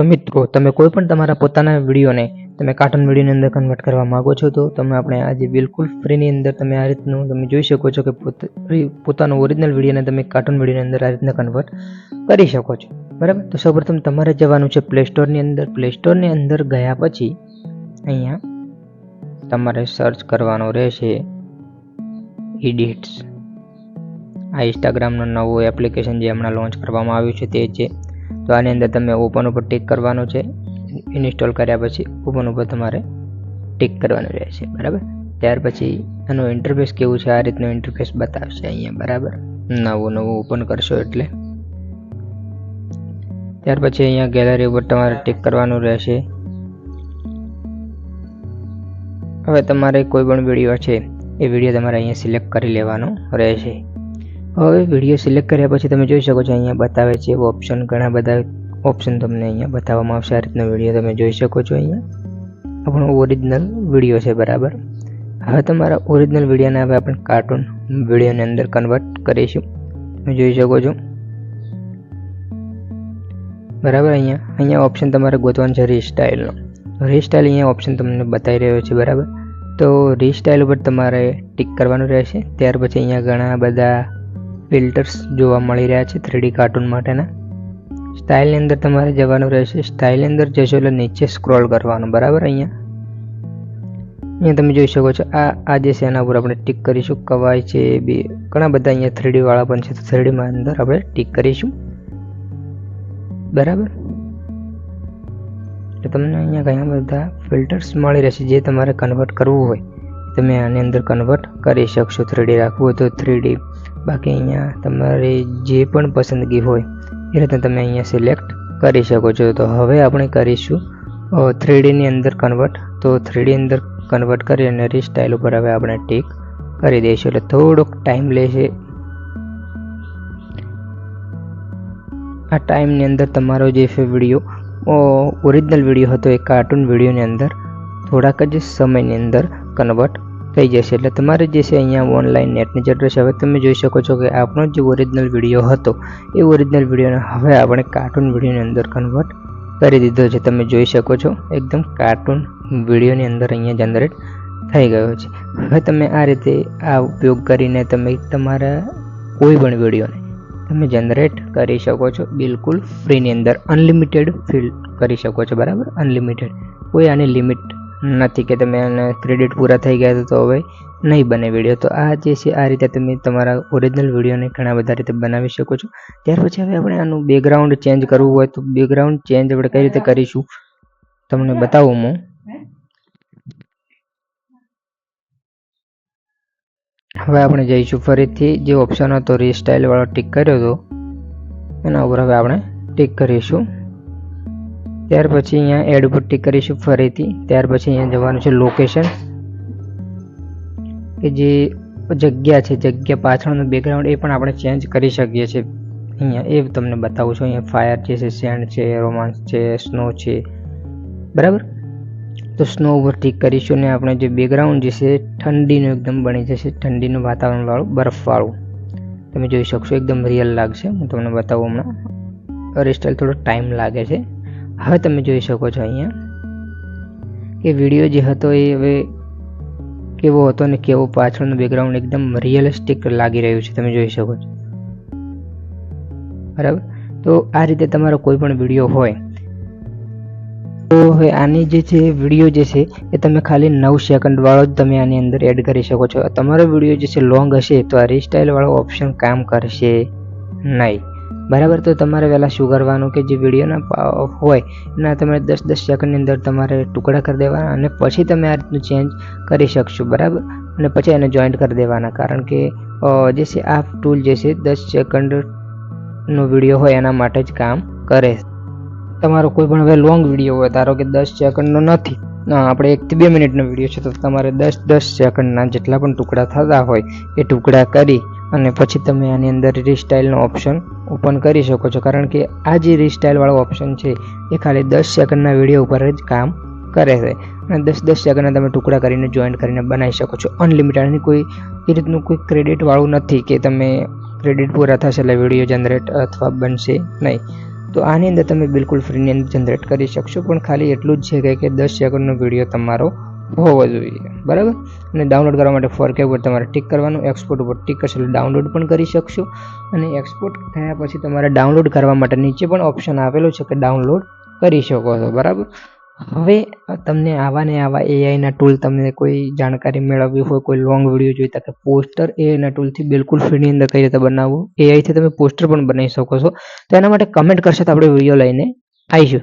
તો મિત્રો, તમે કોઈ પણ તમારા પોતાના વિડીયોને, તમે કાર્ટૂન વિડીયોની અંદર કન્વર્ટ કરવા માંગો છો, તો તમે આપણે આજે બિલકુલ ફ્રીની અંદર તમે આ રીતનું, તમે જોઈ શકો છો કે પોત- પોતાનો ઓરિજિનલ વિડીયોને તમે કાર્ટૂન વિડીયોની અંદર આ રીતના કન્વર્ટ કરી શકો છો. બરાબર? તો સૌપ્રથમ તમારે જવાનું છે પ્લે સ્ટોરની અંદર. પ્લે સ્ટોરની અંદર ગયા પછી અહીંયા તમારે સર્ચ કરવાનો રહેશે ઇડિટ્સ આ ઇન્સ્ટાગ્રામનું નવું એપ્લિકેશન જે હમણાં લોન્ચ કરવામાં આવ્યું છે તે છે તો આની અંદર તમે ઓપન ઉપર ટિક કરવાનું છે. ઇન્સ્ટોલ કર્યા પછી ઓપન ઉપર તમારે ટિક કરવાનું રહેશે, બરાબર? ત્યાર પછી આનું ઇન્ટરફેસ કેવું છે? આ રીતનું ઇન્ટરફેસ બતાવશે અહીંયા, બરાબર? નવું નવું ઓપન કરશો એટલે. ત્યાર પછી અહીંયા ગેલેરી ઉપર તમારે ટિક કરવાનું રહેશે. હવે તમારે કોઈ પણ વીડિયો છે, એ વીડિયો તમારે અહીંયા સિલેક્ટ કરી લેવાનો રહેશે. હવે વીડિયો સિલેક્ટ કર્યા પછી તમે જોઈ શકો છો, અહીંયા બતાવે છે ઓપ્શન ઘણા બધા ઓપ્શન તમને અહીંયા બતાવવામાં આવશે. આ રીતનો વીડિયો તમે જોઈ શકો છો અહીંયા. આપણો ઓરિજિનલ વીડિયો છે, બરાબર? હવે તમારા ઓરિજિનલ વિડીયોને હવે આપણે કાર્ટૂન વિડીયોની અંદર કન્વર્ટ કરીશું. તમે જોઈ શકો છો. બરાબર અહીંયા? અહીંયા ઓપ્શન તમારે ગોતવાનું છે રીસ્ટાઇલનો રીસ્ટાઇલ અહીંયા ઓપ્શન તમને બતાવી રહ્યો છે, બરાબર? તો રીસ્ટાઇલ ઉપર તમારે ટિક કરવાનું રહેશે. ત્યાર પછી અહીંયા ઘણા બધા ફિલ્ટર્સ જોવા મળી રહ્યા છે થ્રીડી કાર્ટૂન માટેના. સ્ટાઇલની અંદર તમારે જવાનું રહેશે. સ્ટાઇલની અંદર જશો એટલે નીચે સ્ક્રોલ કરવાનું, બરાબર અહીંયા? અહીંયા તમે જોઈ શકો છો, આ આ જે છે એના ઉપર આપણે ટીક કરીશું, કવાય છે, બી, ઘણા બધા અહીંયા થ્રીડીવાળા પણ છે, તો થ્રીડીમાં અંદર આપણે ટિક કરીશું. બરાબર? તો તમને અહીંયા ઘણા બધા ફિલ્ટર્સ મળી રહેશે, જે તમારે કન્વર્ટ કરવું હોય. તમે આની અંદર કન્વર્ટ કરી શકશો થ્રીડી રાખવું હોય તો થ્રીડી બાકી અહીંયા તમારી જે પણ પસંદગી હોય, એ રીતે તમે અહીંયા સિલેક્ટ કરી શકો છો. તો હવે આપણે કરીશું થ્રીડીની અંદર કન્વર્ટ તો થ્રીડી અંદર કન્વર્ટ કરી અને રીસ્ટાઇલ ઉપર હવે આપણે ટીક કરી દઈશું. એટલે થોડોક ટાઈમ લેશે. આ ટાઈમની અંદર તમારો જે છે વીડિયો ઓરિજિનલ વીડિયો હતો, એ કાર્ટૂન વિડીયોની અંદર થોડાક જ સમયની અંદર કન્વર્ટ થઈ જશે. એટલે તમારે જે છે અહીંયા ઓનલાઈન નેટની જરૂર છે. હવે તમે જોઈ શકો છો કે આપણો જે ઓરિજિનલ વીડિયો હતો, એ ઓરિજિનલ વિડીયોને હવે આપણે કાર્ટૂન વિડીયોની અંદર કન્વર્ટ કરી દીધો છે. તમે જોઈ શકો છો, એકદમ કાર્ટૂન વિડીયોની અંદર અહીંયા જનરેટ થઈ ગયો છે. હવે તમે આ રીતે આ ઉપયોગ કરીને તમે તમારા કોઈ પણ વિડીયોને તમે જનરેટ કરી શકો છો. બિલકુલ ફ્રીની અંદર અનલિમિટેડ ફિલ કરી શકો છો. બરાબર? અનલિમિટેડ કોઈ આની લિમિટ નથી કે તમે એને ક્રેડિટ પૂરા થઈ ગયા તો હવે નહીં બને વીડિયો તો આ જે છે, આ રીતે તમે તમારા ઓરિજિનલ વિડીયોને ઘણા બધા રીતે બનાવી શકો છો. ત્યાર પછી હવે આપણે આનું બેકગ્રાઉન્ડ ચેન્જ કરવું હોય તો બેકગ્રાઉન્ડ ચેન્જ આપણે કઈ રીતે કરીશું? તમને બતાવું હું. હવે આપણે જઈશું ફરીથી. જે ઓપ્શન હતો રીસ્ટાઇલ વાળો ટીક કર્યો હતો એના ઉપર હવે આપણે ટીક કરીશું. ત્યાર પછી અહીંયા એડ ઉપર કરીશું ફરીથી. ત્યાર પછી અહીંયા જવાનું છે લોકેશન કે જે જગ્યા છે, જગ્યા પાછળનું બેકગ્રાઉન્ડ એ પણ આપણે ચેન્જ કરી શકીએ છીએ. અહીંયા એ તમને બતાવું છું. અહીંયા ફાયર છે સેન્ડ છે રોમાન્સ છે સ્નો છે. બરાબર? તો સ્નો ઉપર ટીક કરીશું ને આપણે જે બેકગ્રાઉન્ડ જે છે, ઠંડીનું એકદમ બની જશે. ઠંડીનું વાતાવરણવાળું, બરફવાળું. તમે જોઈ શકશો, એકદમ રિયલ લાગશે. હું તમને બતાવું હમણાં. રીસ્ટાઇલ થોડો ટાઈમ લાગે છે. હવે તમે જોઈ શકો છો અહીંયા કે વીડિયો જે હતો એ હવે કેવો હતો ને કેવો પાછળનું બેકગ્રાઉન્ડ એકદમ રિયલિસ્ટિક લાગી રહ્યું છે, તમે જોઈ શકો છો. બરાબર? તો આ રીતે તમારો કોઈ પણ વીડિયો હોય, તો હવે આની જે છે વીડિયો જે છે, એ તમે ખાલી નવ સેકન્ડવાળો જ તમે આની અંદર એડ કરી શકો છો. તમારો વીડિયો જે છે લોંગ હશે, તો આ રીસ્ટાઇલવાળો ઓપ્શન કામ કરશે નહીં. બરાબર? તો તમારે પહેલાં શું કરવાનું કે જે વિડીયોના હોય, એના તમે દસ દસ સેકન્ડની અંદર તમારે ટુકડા કરી દેવાના અને પછી તમે આ રીતનું ચેન્જ કરી શકશો, બરાબર? અને પછી એને જોઈન્ટ કરી દેવાના. કારણ કે જે છે, આ ટૂલ જે છે, દસ સેકન્ડનો વીડિયો હોય એના માટે જ કામ કરે. તમારો કોઈ પણ હવે લોંગ વીડિયો હોય, ધારો કે દસ સેકન્ડનો નથી આપણે એકથી બે મિનિટનો વીડિયો છે, તો તમારે દસ દસ સેકન્ડના જેટલા પણ ટુકડા થતા હોય, એ ટુકડા કરી અને પછી તમે આની અંદર રીસ્ટાઇલનો ઓપ્શન ઓપન કરી શકો છો. કારણ કે આ જે રીસ્ટાઇલવાળો ઓપ્શન છે, એ ખાલી દસ સેકન્ડના વીડિયો ઉપર જ કામ કરે છે. અને દસ દસ સેકન્ડના તમે ટુકડા કરીને જોઈન્ટ કરીને બનાવી શકો છો. અનલિમિટેડની કોઈ એ રીતનું કોઈ ક્રેડિટવાળું નથી કે તમે ક્રેડિટ પૂરા થશે એટલે વીડિયો જનરેટ અથવા બનશે નહીં. તો આની અંદર તમે બિલકુલ ફ્રીની અંદર જનરેટ કરી શકશો. પણ ખાલી એટલું જ છે કે દસ સેકન્ડનો વીડિયો તમારો હોવો જોઈએ. બરાબર? અને ડાઉનલોડ કરવા માટે ફોર કે ઉપર તમારે ટિક કરવાનું એક્સપોર્ટ ઉપર ટિક કરશો એટલે ડાઉનલોડ પણ કરી શકશો અને એક્સપોર્ટ થયા પછી તમારે ડાઉનલોડ કરવા માટે નીચે પણ ઓપ્શન આવેલું છે કે ડાઉનલોડ કરી શકો છો. બરાબર? હવે તમને આવા ને આવા એઆઈના ટૂલ તમને કોઈ જાણકારી મેળવવી હોય, કોઈ લોંગ વીડિયો જોઈતા કે પોસ્ટર એઆઈના ટૂલથી બિલકુલ ફ્રીની અંદર કઈ રીતે બનાવવું? એઆઈથી તમે પોસ્ટર પણ બનાવી શકો છો. તો એના માટે કમેન્ટ કરશે તો આપણે વીડિયો લઈને આવીશું